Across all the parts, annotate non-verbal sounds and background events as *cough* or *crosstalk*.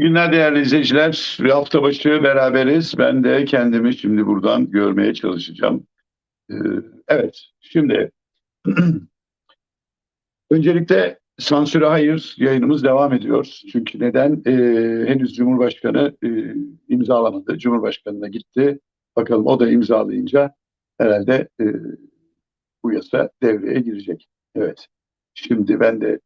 Günler değerli izleyiciler. Bir hafta başı beraberiz. Ben de kendimi şimdi buradan görmeye çalışacağım. Ee, evet, şimdi *clears throat* öncelikle sansüre hayır yayınımız devam ediyor. Çünkü neden? Ee, henüz Cumhurbaşkanı e, imzalamadı. Cumhurbaşkanına gitti. Bakalım o da imzalayınca herhalde e, bu yasa devreye girecek. Evet. Şimdi ben de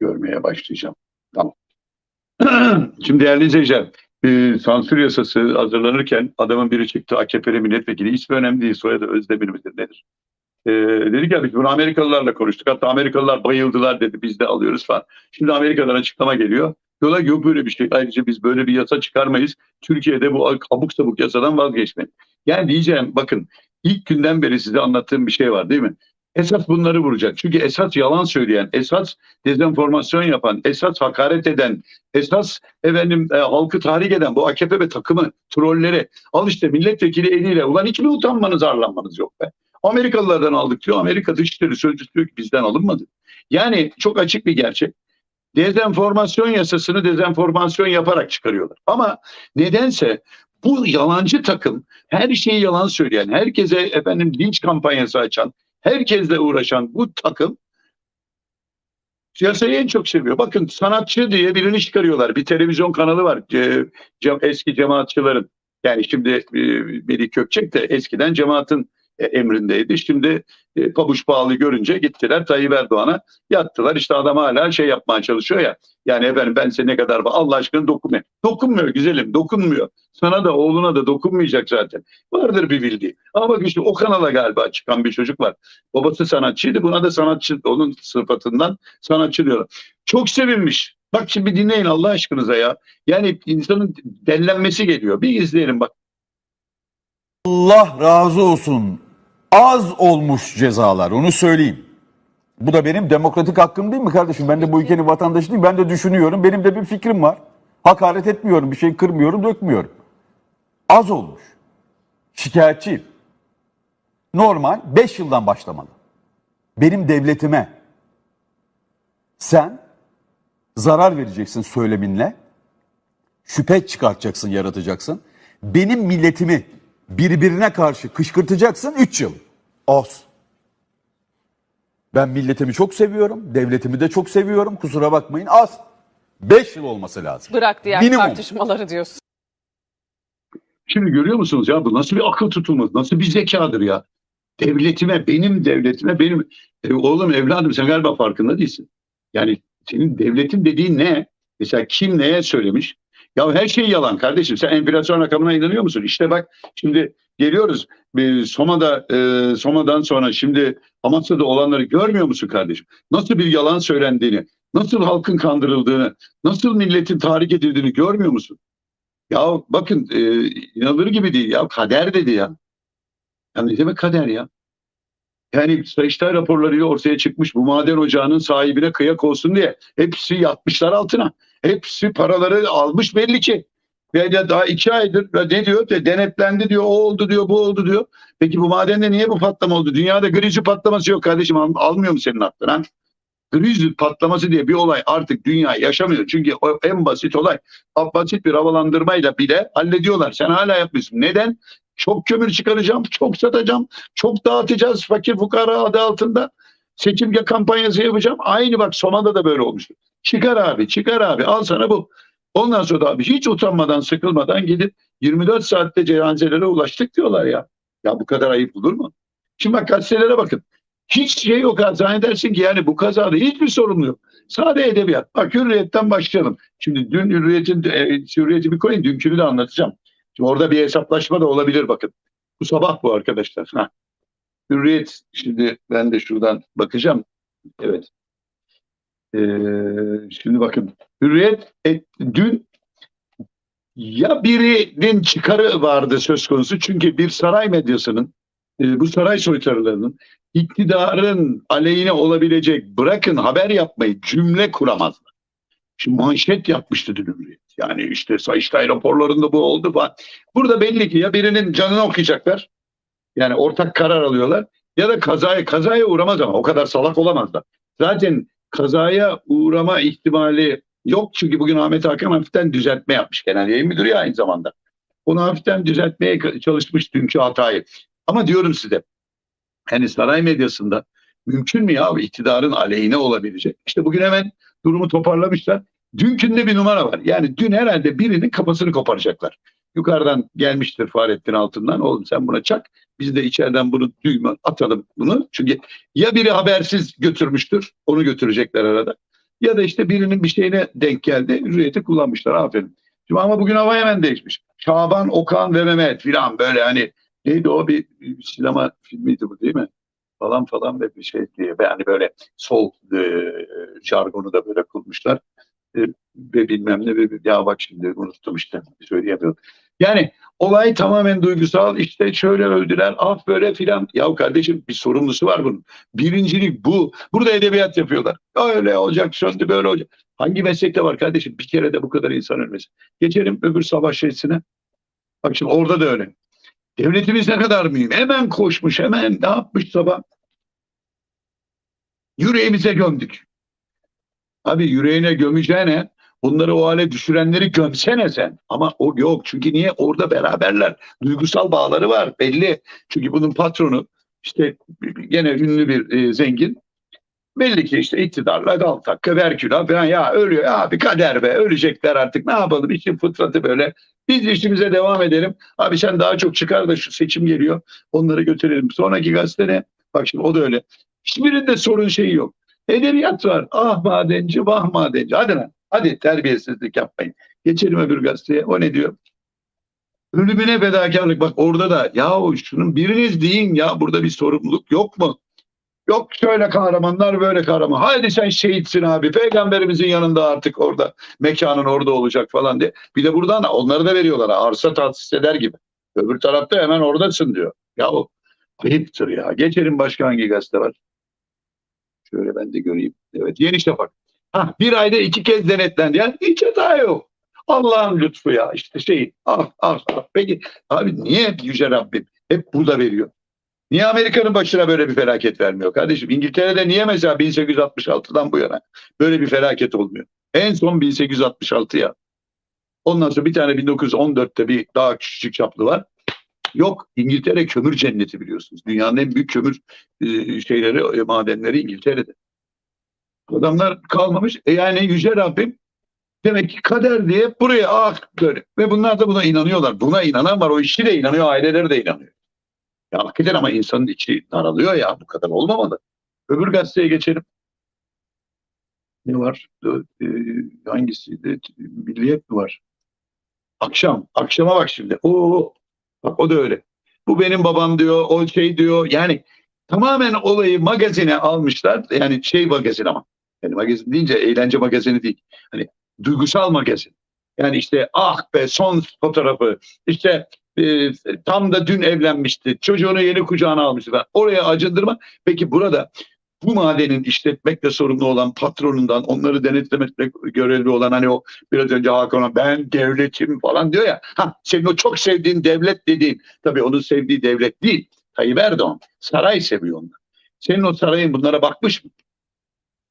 görmeye başlayacağım. Tamam. *clears throat* Şimdi değerli izleyiciler, e, sansür yasası hazırlanırken adamın biri çıktı AKP'li milletvekili. İsmi önemli değil, soyadı Özdemir midir nedir? E, dedik ya biz bunu Amerikalılarla konuştuk. Hatta Amerikalılar bayıldılar dedi biz de alıyoruz falan. Şimdi Amerika'dan açıklama geliyor. Diyorlar yok böyle bir şey. Ayrıca biz böyle bir yasa çıkarmayız. Türkiye'de bu abuk sabuk yasadan vazgeçmeyin. Yani diyeceğim bakın ilk günden beri size anlattığım bir şey var değil mi? Esas bunları vuracak. Çünkü esas yalan söyleyen, esas dezenformasyon yapan, esas hakaret eden, esas efendim e, halkı tahrik eden bu AKP ve takımı, trolleri al işte milletvekili eliyle ulan hiç mi utanmanız arlanmanız yok be? Amerikalılardan aldık diyor. Amerika Dışişleri Sözcüsü diyor ki bizden alınmadı. Yani çok açık bir gerçek. Dezenformasyon yasasını dezenformasyon yaparak çıkarıyorlar. Ama nedense bu yalancı takım her şeyi yalan söyleyen, herkese efendim linç kampanyası açan, herkesle uğraşan bu takım Siyasayı en çok seviyor. Bakın sanatçı diye birini çıkarıyorlar. Bir televizyon kanalı var. Eski cemaatçıların. Yani şimdi e, Melih Kökçek de eskiden cemaatin emrindeydi. Şimdi e, pabuç pahalı görünce gittiler Tayyip Erdoğan'a yattılar. İşte adam hala şey yapmaya çalışıyor ya. Yani efendim ben size ne kadar Allah aşkına dokunmuyor. Dokunmuyor güzelim dokunmuyor. Sana da oğluna da dokunmayacak zaten. Vardır bir bildiği. Ama bak işte o kanala galiba çıkan bir çocuk var. Babası sanatçıydı. Buna da sanatçı onun sıfatından sanatçı diyorlar. Çok sevinmiş. Bak şimdi dinleyin Allah aşkınıza ya. Yani insanın dellenmesi geliyor. Bir izleyelim bak. Allah razı olsun. Az olmuş cezalar onu söyleyeyim. Bu da benim demokratik hakkım değil mi kardeşim? Ben de bu ülkenin vatandaşı değilim. Ben de düşünüyorum. Benim de bir fikrim var. Hakaret etmiyorum. Bir şey kırmıyorum, dökmüyorum. Az olmuş. Şikayetçiyim. Normal 5 yıldan başlamalı. Benim devletime sen zarar vereceksin söyleminle. Şüphe çıkartacaksın, yaratacaksın. Benim milletimi birbirine karşı kışkırtacaksın 3 yıl. Az. Ben milletimi çok seviyorum, devletimi de çok seviyorum. Kusura bakmayın az. 5 yıl olması lazım. Bırak diğer Minimum. tartışmaları diyorsun. Şimdi görüyor musunuz ya bu nasıl bir akıl tutulması, nasıl bir zekadır ya. Devletime, benim devletime, benim e, oğlum evladım sen galiba farkında değilsin. Yani senin devletin dediğin ne? Mesela kim neye söylemiş? Ya her şey yalan kardeşim. Sen enflasyon rakamına inanıyor musun? İşte bak şimdi geliyoruz. Bir Soma'da e, Soma'dan sonra şimdi Amasya'da olanları görmüyor musun kardeşim? Nasıl bir yalan söylendiğini, nasıl halkın kandırıldığını, nasıl milletin tahrik edildiğini görmüyor musun? Ya bakın e, inanılır gibi değil ya. Kader dedi ya. Ya ne demek kader ya? Yani Sayıştay raporlarıyla ortaya çıkmış bu maden ocağının sahibine kıyak olsun diye hepsi yatmışlar altına. Hepsi paraları almış belli ki. Ve daha iki aydır ne diyor? De, denetlendi diyor, o oldu diyor, bu oldu diyor. Peki bu madende niye bu patlama oldu? Dünyada grizi patlaması yok kardeşim. Al- almıyor mu senin aklına? Grizi patlaması diye bir olay artık dünya yaşamıyor. Çünkü o en basit olay. Basit bir havalandırmayla bile hallediyorlar. Sen hala yapmıyorsun. Neden? Çok kömür çıkaracağım, çok satacağım, çok dağıtacağız fakir fukara adı altında. Seçim kampanyası yapacağım. Aynı bak Soma'da da böyle olmuştu. Çıkar abi, çıkar abi. Al sana bu. Ondan sonra da abi hiç utanmadan, sıkılmadan gidip 24 saatte cenazelere ulaştık diyorlar ya. Ya bu kadar ayıp olur mu? Şimdi bak gazetelere bakın. Hiç şey yok ha. Zannedersin ki yani bu kazada hiçbir sorumlu yok. Sade edebiyat. Bak hürriyetten başlayalım. Şimdi dün hürriyetin, e, hürriyeti bir koyun. Dünkünü de anlatacağım. Şimdi orada bir hesaplaşma da olabilir bakın. Bu sabah bu arkadaşlar. Ha. Hürriyet şimdi ben de şuradan bakacağım. Evet. Ee, şimdi bakın. Hürriyet e, dün ya birinin çıkarı vardı söz konusu. Çünkü bir saray medyasının e, bu saray soytarılarının iktidarın aleyhine olabilecek bırakın haber yapmayı cümle kuramazlar. Şimdi manşet yapmıştı dün Hürriyet. Yani işte Sayıştay raporlarında bu oldu falan. Burada belli ki ya birinin canını okuyacaklar Yani ortak karar alıyorlar. Ya da kazaya kazaya uğramaz ama o kadar salak olamazlar. Zaten kazaya uğrama ihtimali yok çünkü bugün Ahmet Hakan hafiften düzeltme yapmış. Genel yayın müdürü ya aynı zamanda. Onu hafiften düzeltmeye çalışmış dünkü hatayı. Ama diyorum size hani saray medyasında mümkün mü ya iktidarın aleyhine olabilecek? İşte bugün hemen durumu toparlamışlar. Dünkünde bir numara var. Yani dün herhalde birinin kafasını koparacaklar. Yukarıdan gelmiştir Fahrettin Altın'dan. Oğlum sen buna çak. Biz de içeriden bunu düğme atalım bunu. Çünkü ya biri habersiz götürmüştür. Onu götürecekler arada. Ya da işte birinin bir şeyine denk geldi. Hürriyeti kullanmışlar. Aferin. Şimdi ama bugün hava hemen değişmiş. Şaban, Okan ve Mehmet filan böyle hani neydi o bir sinema filmiydi bu değil mi? Falan falan ve bir şey diye. Yani böyle sol e, jargonu da böyle kurmuşlar. E, ve bilmem ne ve ya bak şimdi unuttum işte söyleyemiyorum. Yani olay tamamen duygusal işte şöyle öldüler ah böyle filan. Ya kardeşim bir sorumlusu var bunun. Birincilik bu. Burada edebiyat yapıyorlar. Öyle olacak söndü böyle olacak. Hangi meslekte var kardeşim? Bir kere de bu kadar insan ölmesi. Geçelim öbür savaş şeysine. Bak şimdi orada da öyle. Devletimiz ne kadar mühim. Hemen koşmuş hemen ne yapmış sabah? Yüreğimize gömdük. Abi yüreğine gömeceğine bunları o hale düşürenleri gömsene sen. Ama o yok. Çünkü niye? Orada beraberler. Duygusal bağları var belli. Çünkü bunun patronu işte gene ünlü bir e, zengin. Belli ki işte iktidarla Galtak, Verküla falan ya ölüyor abi kader be ölecekler artık ne yapalım işin fıtratı böyle. Biz işimize devam edelim. Abi sen daha çok çıkar da şu seçim geliyor onları götürelim. Sonraki gazete? Bak şimdi o da öyle. Hiçbirinde sorun şeyi yok. Edebiyat var. Ah madenci, vah madenci. Hadi lan. Hadi terbiyesizlik yapmayın. Geçelim öbür gazeteye. O ne diyor? Ölümüne fedakarlık. Bak orada da yahu şunun biriniz deyin ya burada bir sorumluluk yok mu? Yok şöyle kahramanlar böyle kahraman. Haydi sen şehitsin abi. Peygamberimizin yanında artık orada mekanın orada olacak falan diye. Bir de buradan onları da veriyorlar. Arsa tahsis eder gibi. Öbür tarafta hemen oradasın diyor. Ya o ayıptır ya. Geçelim başka hangi gazete var? Şöyle ben de göreyim. Evet Yeni Şafak. Ha, bir ayda iki kez denetlendi. Yani hiç hata yok. Allah'ın lütfu ya. İşte şey ah ah ah. Peki abi niye Yüce Rabbim hep burada veriyor? Niye Amerika'nın başına böyle bir felaket vermiyor kardeşim? İngiltere'de niye mesela 1866'dan bu yana böyle bir felaket olmuyor? En son 1866 ya. Ondan sonra bir tane 1914'te bir daha küçük çaplı var. Yok İngiltere kömür cenneti biliyorsunuz. Dünyanın en büyük kömür şeyleri, e, madenleri İngiltere'de. Adamlar kalmamış. E yani Yüce Rabbim demek ki kader diye buraya ah böyle. Ve bunlar da buna inanıyorlar. Buna inanan var. O işçi de inanıyor. Aileleri de inanıyor. Ya hakikaten ama insanın içi daralıyor ya. Bu kadar olmamalı. Öbür gazeteye geçelim. Ne var? E, hangisiydi? Milliyet mi var? Akşam. Akşama bak şimdi. Oo, bak o da öyle. Bu benim babam diyor. O şey diyor. Yani tamamen olayı magazine almışlar. Yani şey magazin ama. Yani magazin deyince eğlence magazini değil. Hani duygusal magazin. Yani işte ah be son fotoğrafı. İşte e, tam da dün evlenmişti. Çocuğunu yeni kucağına almıştı. falan. Oraya acındırma. Peki burada bu madenin işletmekle sorumlu olan patronundan onları denetlemekle görevli olan hani o biraz önce Hakan'a ben devletim falan diyor ya. Ha, senin o çok sevdiğin devlet dediğin tabii onun sevdiği devlet değil. Tayyip Erdoğan. Saray seviyor onlar. Senin o sarayın bunlara bakmış mı?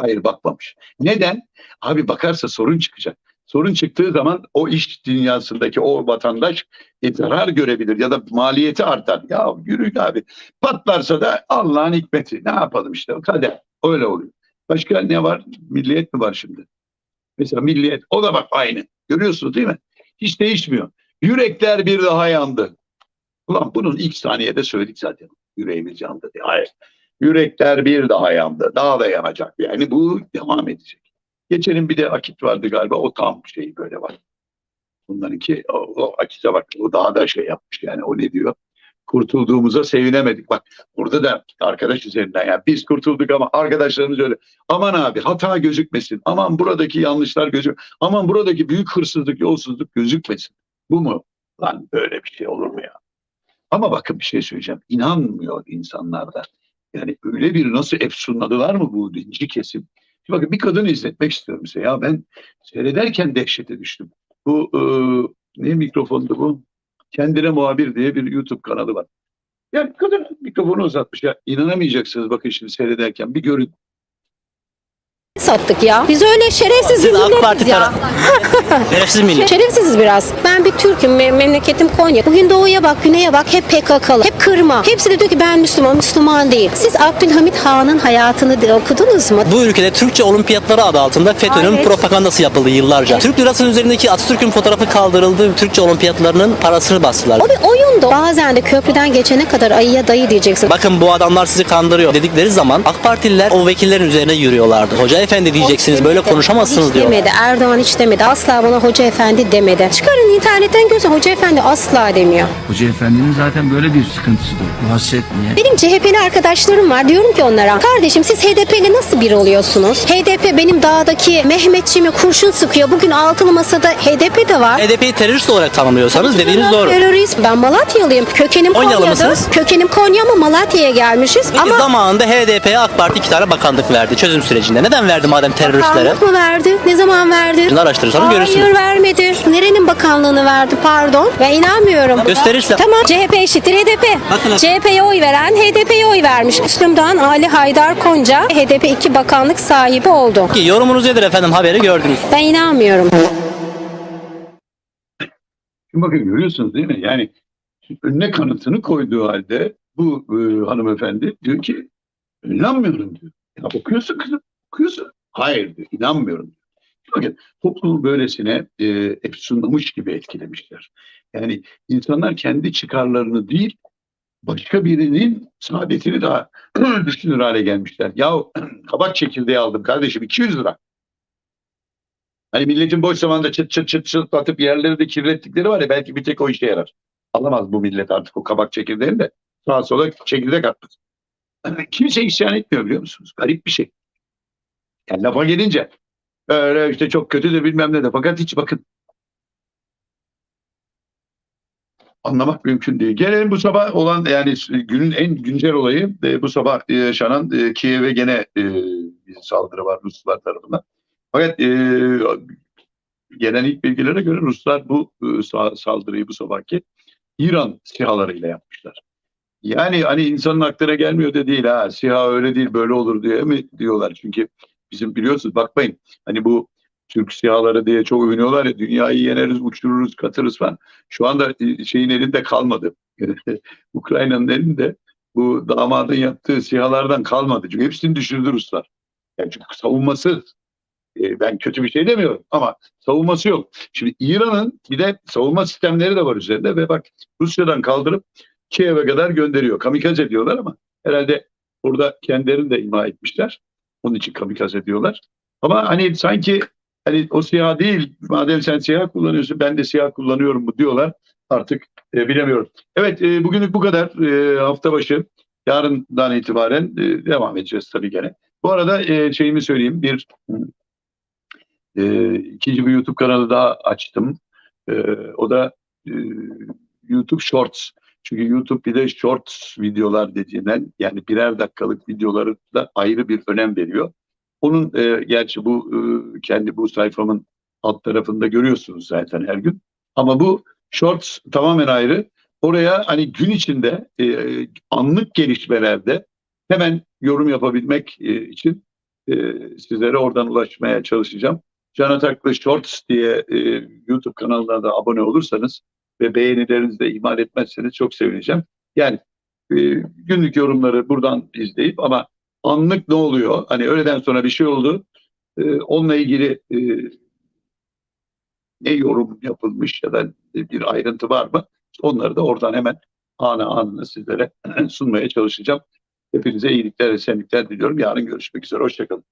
Hayır bakmamış. Neden? Abi bakarsa sorun çıkacak. Sorun çıktığı zaman o iş dünyasındaki o vatandaş e, zarar görebilir ya da maliyeti artar. Ya yürü abi. Patlarsa da Allah'ın hikmeti. Ne yapalım işte o kader. Öyle oluyor. Başka ne var? Milliyet mi var şimdi? Mesela milliyet. O da bak aynı. Görüyorsunuz değil mi? Hiç değişmiyor. Yürekler bir daha yandı. Ulan bunun ilk saniyede söyledik zaten. Yüreğimiz yandı diye. Hayır. Yürekler bir daha yandı. Daha da yanacak. Yani bu devam edecek. Geçelim bir de akit vardı galiba. O tam şey böyle var. Bunlarınki o, o akite bak. O daha da şey yapmış yani. O ne diyor? Kurtulduğumuza sevinemedik. Bak burada da arkadaş üzerinden yani biz kurtulduk ama arkadaşlarımız öyle. Aman abi hata gözükmesin. Aman buradaki yanlışlar gözük. Aman buradaki büyük hırsızlık, yolsuzluk gözükmesin. Bu mu? Lan böyle bir şey olur mu ya? Ama bakın bir şey söyleyeceğim. İnanmıyor insanlar da. Yani öyle bir nasıl efsunladılar mı bu dinci kesim? Şimdi bakın bir kadını izletmek istiyorum size. Ya ben seyrederken dehşete düştüm. Bu e, ne mikrofondu bu? Kendine muhabir diye bir YouTube kanalı var. Yani kadın mikrofonu uzatmış ya. İnanamayacaksınız bakın şimdi seyrederken. Bir görün. Sattık ya. Biz öyle şerefsiz Siz AK milletiz Parti ya. taraf. *laughs* Şerefsiz millet. Şerefsiziz biraz. Ben bir Türk'üm. me- memleketim Konya. Bugün doğuya bak, güneye bak. Hep PKK'lı. Hep kırma. Hepsi de diyor ki ben Müslüman, Müslüman değil. Siz Abdülhamit Han'ın hayatını de okudunuz mu? Bu ülkede Türkçe olimpiyatları adı altında FETÖ'nün Evet. propagandası yapıldı yıllarca. Türk lirasının üzerindeki Atatürk'ün fotoğrafı kaldırıldı. Türkçe olimpiyatlarının parasını bastılar. O bir oyundu. Bazen de köprüden geçene kadar ayıya dayı diyeceksin. Bakın bu adamlar sizi kandırıyor dedikleri zaman AK Partililer o vekillerin üzerine yürüyorlardı. Hoca efendi diyeceksiniz böyle konuşamazsınız hiç diyor. demedi. Erdoğan hiç demedi. Asla bana hoca efendi demedi. Çıkarın internetten görsen hoca efendi asla demiyor. Hoca efendinin zaten böyle bir sıkıntısıdır. Bu hasret niye? Benim CHP'li arkadaşlarım var. Diyorum ki onlara kardeşim siz HDP'li nasıl bir oluyorsunuz? HDP benim dağdaki Mehmetçiğime kurşun sıkıyor. Bugün altılı masada HDP de var. HDP'yi terörist olarak tanımlıyorsanız dediğiniz doğru. Terörist. Ben Malatyalıyım. Kökenim Konyalı Konya'da. mısınız? Kökenim Konya ama Malatya'ya gelmişiz. Peki ama zamanında HDP'ye AK Parti iki tane bakanlık verdi çözüm sürecinde. Neden verdi madem teröristlere? bakanlık mı verdi? Ne zaman verdi? Şimdi araştırırsanız Hayır görürsünüz. vermedi. Nerenin bakanlığını verdi pardon? Ben inanmıyorum. Gösterirsem. Tamam CHP eşittir HDP. Bakın- CHP'ye oy veren HDP'ye oy vermiş. Müslüm Doğan, Ali Haydar Konca HDP iki bakanlık sahibi oldu. Ki yorumunuz nedir efendim haberi gördünüz. Ben inanmıyorum. Şimdi bakın görüyorsunuz değil mi? Yani önüne kanıtını koyduğu halde bu e, hanımefendi diyor ki inanmıyorum diyor. Ya okuyorsun kızım, okuyorsun. Hayır diyor, inanmıyorum. Bakın toplumu böylesine e, efsunlamış gibi etkilemişler. Yani insanlar kendi çıkarlarını değil, başka birinin saadetini daha *clears throat* düşünür hale gelmişler. Ya *clears throat* kabak çekirdeği aldım kardeşim 200 lira. Hani milletin boş zamanda çıt çıt çıt çıt atıp yerleri de kirlettikleri var ya belki bir tek o işe yarar. Alamaz bu millet artık o kabak çekirdeğini de sağa sola çekirdek atmasın. *clears throat* Kimse isyan etmiyor biliyor musunuz? Garip bir şey. Yani lafa gelince öyle işte çok kötü de bilmem ne de fakat hiç bakın anlamak mümkün değil. Gelelim bu sabah olan yani günün en güncel olayı e, bu sabah yaşanan e, Kiev'e gene e, bir saldırı var Ruslar tarafından. Fakat e, gelen ilk bilgilere göre Ruslar bu e, sa- saldırıyı bu sabahki İran SİHA'larıyla yapmışlar. Yani hani insanın aklına gelmiyor da değil ha SİHA öyle değil böyle olur diye mi diyorlar. Çünkü bizim biliyorsunuz bakmayın hani bu Türk SİHA'ları diye çok övünüyorlar ya dünyayı yeneriz uçururuz katırız falan. Şu anda e, şeyin elinde kalmadı. *laughs* Ukrayna'nın elinde bu damadın yaptığı SİHA'lardan kalmadı. Çünkü hepsini düşürdü Ruslar. Yani çünkü savunması e, ben kötü bir şey demiyorum ama savunması yok. Şimdi İran'ın bir de savunma sistemleri de var üzerinde ve bak Rusya'dan kaldırıp Kiev'e kadar gönderiyor. Kamikaze diyorlar ama herhalde burada kendilerini de ima etmişler. Onun için kamikaze diyorlar. Ama hani sanki hani o siyah değil madem sen siyah kullanıyorsun ben de siyah kullanıyorum mu diyorlar. Artık e, bilemiyorum. Evet e, bugünlük bu kadar. E, hafta başı yarından itibaren e, devam edeceğiz tabii gene. Bu arada e, şeyimi söyleyeyim. Bir e, ikinci bir YouTube kanalı daha açtım. E, o da e, YouTube Shorts. Çünkü YouTube bir de Shorts videolar dediğinden yani birer dakikalık videoları da ayrı bir önem veriyor. Onun e, gerçi bu e, kendi bu sayfamın alt tarafında görüyorsunuz zaten her gün. Ama bu Shorts tamamen ayrı. Oraya hani gün içinde e, anlık gelişmelerde hemen yorum yapabilmek e, için e, sizlere oradan ulaşmaya çalışacağım. Can Ataklı Shorts diye e, YouTube kanalına da abone olursanız ve beğenilerinizi de ihmal etmezseniz çok sevineceğim. Yani e, günlük yorumları buradan izleyip ama anlık ne oluyor? Hani öğleden sonra bir şey oldu. E, onunla ilgili e, ne yorum yapılmış ya da bir ayrıntı var mı? Onları da oradan hemen anı anına sizlere *clears throat* sunmaya çalışacağım. Hepinize iyilikler, esenlikler diliyorum. Yarın görüşmek üzere. Hoşçakalın.